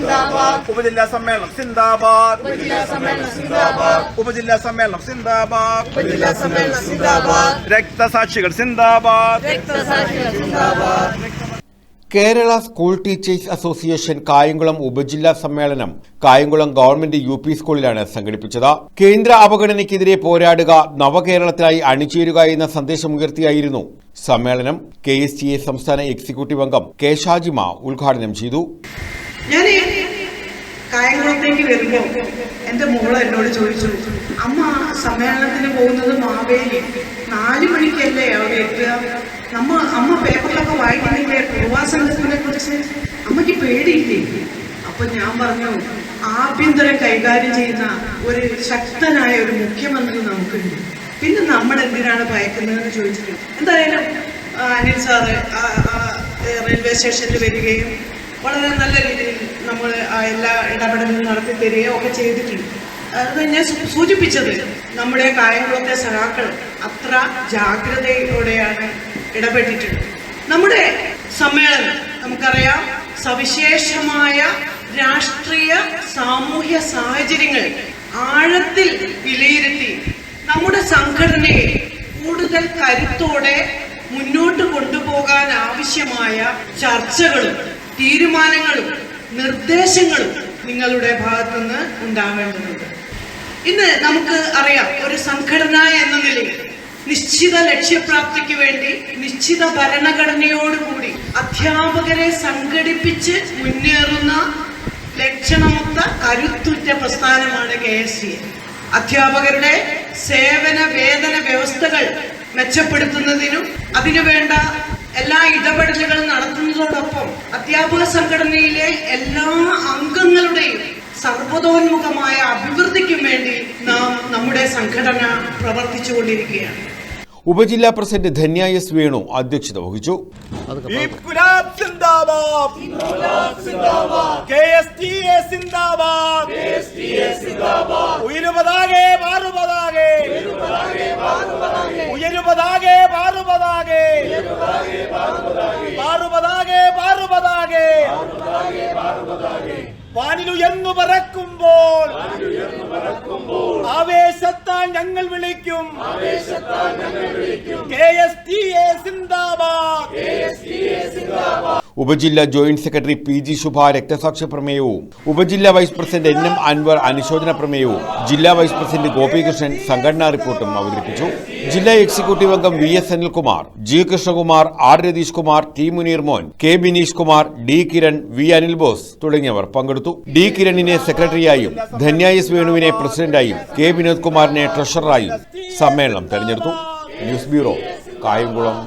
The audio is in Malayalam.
സിന്ദാബാദ്. ഉപജില്ലാ സമ്മേളനം സിന്ദാബാദ്. ഉപജില്ലാ സമ്മേളനം സിന്ദാബാദ്. ഉപജില്ലാ സമ്മേളനം സിന്ദാബാദ്. ഉപജില്ലാ സമ്മേളനം സിന്ദാബാദ്. രക്തസാക്ഷികൾ സിന്ദാബാദ്. രക്തസാക്ഷികൾ സിന്ദാബാദ്. Kerala school teachers association Kayamkulam ഉപജില്ലാ സമ്മേളനം കായംകുളം ഗവൺമെന്റ് യു പി സ്കൂളിലാണ് സംഘടിപ്പിച്ചത്. കേന്ദ്ര അവഗണനയ്ക്കെതിരെ പോരാടുക നവകേരളത്തിനായി അണിചേരുക എന്ന സന്ദേശമുയർത്തിയായിരുന്നു സമ്മേളനം. കെ എസ് ടി എ സംസ്ഥാന എക്സിക്യൂട്ടീവ് അംഗം കെ ഷാജിമ ഉദ്ഘാടനം ചെയ്തു. ഞാൻ കായംകുളത്തേക്ക് വരുമ്പോൾ എന്റെ മോൾ എന്നോട് ചോദിച്ചു അമ്മ സമ്മേളനത്തിന് പോകുന്നത് മാവേലി. നാല് മണിക്കല്ലേ അവിടെ എത്തുക? നമ്മ അമ്മ പേപ്പറിലൊക്കെ വായിക്കുന്നില്ലേ? പൂർവാസനത്തിനെ കുറിച്ച്? അമ്മയ്ക്ക് പേടിയില്ലേ? അപ്പൊ ഞാൻ പറഞ്ഞു ആഭ്യന്തരം കൈകാര്യം ചെയ്യുന്ന ഒരു ശക്തനായ ഒരു മുഖ്യമന്ത്രി നമുക്കുണ്ട്. പിന്നെ നമ്മൾ എന്തിനാണ് ഭയക്കുന്നതെന്ന് ചോദിച്ചിട്ട്? എന്തായാലും അനിൽ സാറ് റെയിൽവേ സ്റ്റേഷനിൽ വരികയും വളരെ നല്ല രീതിയിൽ നമ്മൾ എല്ലാ ഇടപെടലും നടത്തി തരികയോ ഒക്കെ ചെയ്തിട്ടുണ്ട്. അത് ഞാൻ സൂചിപ്പിച്ചത് നമ്മുടെ കായംകുളത്തെ സഖാക്കൾ അത്ര ജാഗ്രതയോടെയാണ് ഇടപെട്ടിട്ടുള്ളത്. നമ്മുടെ സമ്മേളനം നമുക്കറിയാം സവിശേഷമായ രാഷ്ട്രീയ സാമൂഹ്യ സാഹചര്യങ്ങൾ ആഴത്തിൽ വിലയിരുത്തി നമ്മുടെ സംഘടനയെ കൂടുതൽ കരുത്തോടെ മുന്നോട്ട് കൊണ്ടുപോകാൻ ആവശ്യമായ ചർച്ചകളും തീരുമാനങ്ങളും നിർദ്ദേശങ്ങളും നിങ്ങളുടെ ഭാഗത്തുനിന്ന് ഉണ്ടാവേണ്ടതുണ്ട് ഇന്ന് നമുക്ക് അറിയാം ഒരു സംഘടന എന്ന നിലയിൽ നിശ്ചിത ലക്ഷ്യപ്രാപ്തിക്ക് വേണ്ടി നിശ്ചിത ഭരണഘടനയോടുകൂടി അധ്യാപകരെ സംഘടിപ്പിച്ച് മുന്നേറുന്ന ലക്ഷണമൊത്ത കരുത്തുറ്റ പ്രസ്ഥാനമാണ് കെ എസ് സി. അധ്യാപകരുടെ സേവന വേതന വ്യവസ്ഥകൾ മെച്ചപ്പെടുത്തുന്നതിനും അതിനുവേണ്ട എല്ലാ ഇടപെടലുകളും നടത്തുന്നതോടൊപ്പം അധ്യാപക സംഘടനയിലെ എല്ലാ അംഗങ്ങളുടെയും സർവതോന്മുഖമായ അഭിവൃദ്ധിക്കും വേണ്ടി നാം നമ്മുടെ സംഘടന പ്രവർത്തിച്ചുകൊണ്ടിരിക്കുകയാണ്. ഉപജില്ലാ പ്രസിഡന്റ് ധന്യ എസ് വേണു അധ്യക്ഷത വഹിച്ചു. ഉയരുപതാകെ വാനിലുയർന്നു പറക്കുമ്പോൾ. ആവേശത്താൽ ഞങ്ങൾ വിളിക്കും. കെ എസ് ടി എ സിന്ദാബാദ്. ഉപജില്ലാ joint secretary P G Shubha രക്തസാക്ഷി പ്രമേയവും ഉപജില്ലാ vice president N M Anwar അനുശോചന പ്രമേയവും ജില്ലാ വൈസ് പ്രസിഡന്റ് ഗോപികൃഷ്ണൻ സംഘടനാ റിപ്പോർട്ടും അവതരിപ്പിച്ചു. ജില്ലാ എക്സിക്യൂട്ടീവ് അംഗം V S Anilkumar G Krishnakumar R Ratheesh Kumar T Muneer Mon K Bineesh Kumar D Kiran V Anil Bose തുടങ്ങിയവർ പങ്കെടുത്തു. ഡി കിരണിനെ സെക്രട്ടറിയായും ധന്യ എസ് വേണുവിനെ പ്രസിഡന്റായും കെ വിനോദ് കുമാറിനെ ട്രഷററായും സമ്മേളനം തെരഞ്ഞെടുത്തു. News bureau Kayamkulam.